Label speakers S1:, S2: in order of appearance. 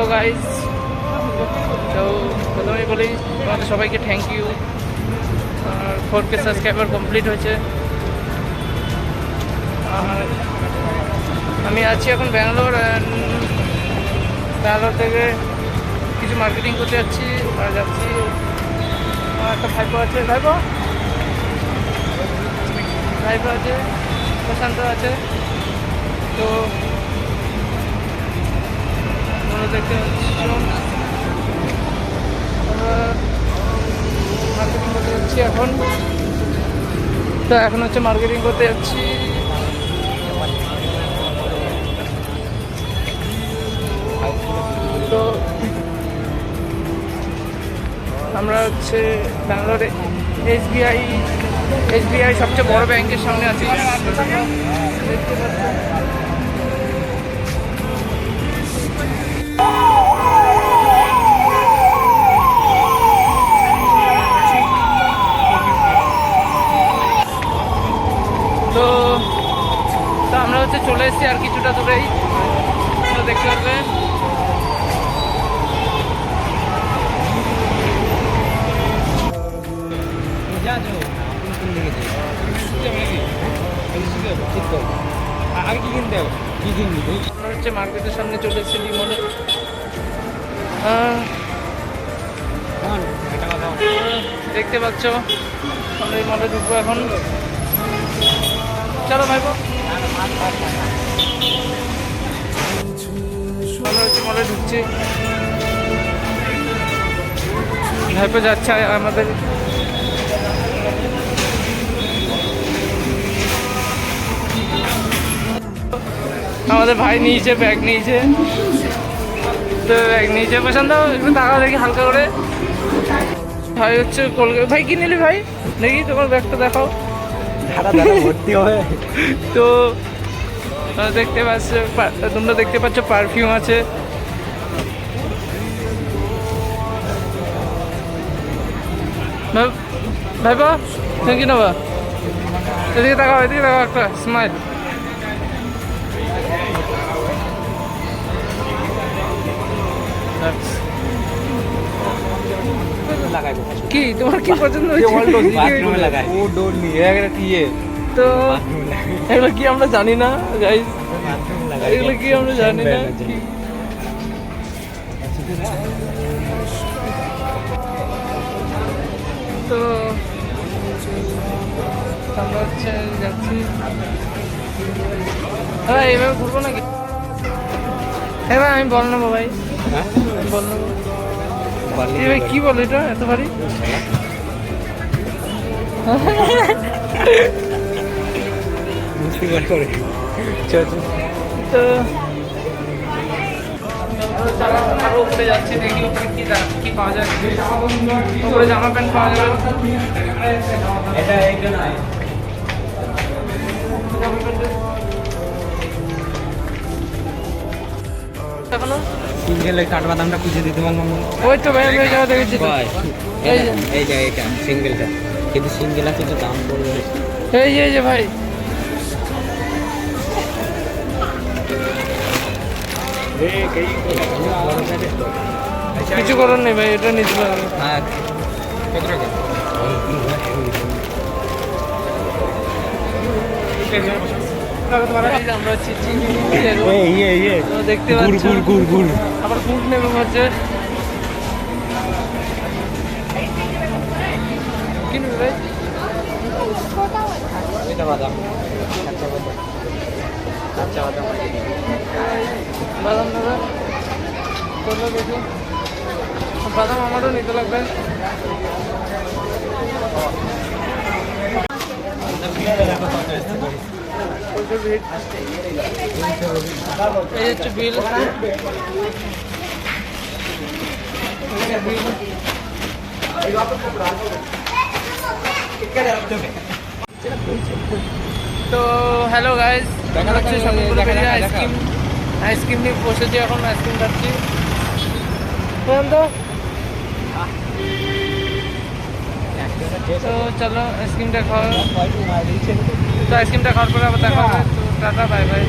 S1: Hello guys তো প্রথমেই বলি তোমাদের সবাইকে থ্যাংক ইউ আর ফোর কে সাবস্ক্রাইবার কমপ্লিট হয়েছে। আর আমি আছি এখন ব্যাঙ্গালোর ব্যাঙ্গালোর থেকে কিছু মার্কেটিং করতে যাচ্ছি। আর যাচ্ছি আমার একটা ভাইপো আছে। ভাইপো ভাইপো আছে, প্রশান্ত আছে। তো দেখতে মার্কেটিং করতে যাচ্ছি এখন তো এখন হচ্ছে মার্কেটিং করতে যাচ্ছি তো আমরা হচ্ছে ব্যাঙ্গালোরে এসবিআই এসবিআই সবচেয়ে বড় ব্যাংকের সামনে আছি দেখতে পাচ্ছ। তো তো আমরা হচ্ছে চলে এসেছি আর কিছুটা দূরেই। দেখতে পারবেন
S2: আগে কি কিনতে হবে? কি কিনবি
S1: আমরা হচ্ছে মার্কেটের সামনে চলে এসেছি ডিমলে দেখতে পাচ্ছ এই মলে ঢুকবো এখন। চলো ভাইবো আমরা হচ্ছে মলে ঢুকছি। ভাইপো যাচ্ছে আমাদের। আমাদের ভাই নিয়েছে ব্যাগ নিয়েছে। তো নিয়েছে প্রশান্ত একটু টাকা দেখি হালকা করে। ভাই হচ্ছে কলকাতা ভাই কি নিলি ভাই? দেখি তোমার ব্যাগটা দেখাও।
S2: ভর্তি হবে।
S1: তো দেখতে পাচ্ছ তোমরা দেখতে পাচ্ছ পারফিউম আছে। ভাই- ভাইবা তুমি কি নেবা? এদিকে তাকাও এদিকে তাকাও একটা স্মাইল কি? তোমার কি পছন্দ হয়েছে?
S2: ও ডোর নিয়ে একটা দিয়ে
S1: তো এগুলো কি আমরা জানি না গাইজ এগুলো কি আমরা জানি না? তো আমরা হচ্ছে যাচ্ছি। হ্যাঁ এইভাবে ঘুরবো নাকি? হ্যাঁ ভাই আমি বল নেব ভাই। কি বল এটা? এত ভারী। তো আরও উপরে যাচ্ছি দেখি কি পাওয়া যায় উপরে জামা প্যান্ট পাওয়া যাবে। এখনও?
S2: সিঙ্গেল এই কাঠবাদামটা খুঁজে দিতে পারলাম
S1: ওই তো ভাই আমি ওই জায়গা দেখেছি তো।
S2: ভাই
S1: এই যে।
S2: এই যে এইটা সিঙ্গেলটা। কিন্তু সিঙ্গেল আছে তো দাম পড়বে
S1: এই যে এই যে ভাই। কিছু করার নেই ভাই এটা নিতে পারবে
S2: হ্যাঁ কত টাকা?
S1: আমরা হচ্ছে চিনি।
S2: ইয়ে ইয়ে
S1: দেখতে
S2: গুড়
S1: পাচ্ছ?
S2: গুড় গুড় গুড়।
S1: আবার ফুড নেবে হচ্ছে।
S2: এটা বাদাম। কাঁচা বাদাম। কাঁচা বাদাম।
S1: বাদাম নেবে? করবে দেখি। বাদাম আমারও নিতে লাগবে। প্রচুর ভিড়। এই হচ্ছে বিল তো হ্যালো গাইস
S2: দেখা
S1: হচ্ছে
S2: দেখা,
S1: সবগুলো
S2: দেখা
S1: বেরিয়ে
S2: দেখা,
S1: আইসক্রিম আইসক্রিম নিয়ে বসেছি এখন আইসক্রিম খাচ্ছি। বলুন তো তো চলো আইসক্রিমটা খাওয়া তো আইসক্রিমটা খাওয়ার পরে আবার দেখা হবে। তো টাটা বাই বাই।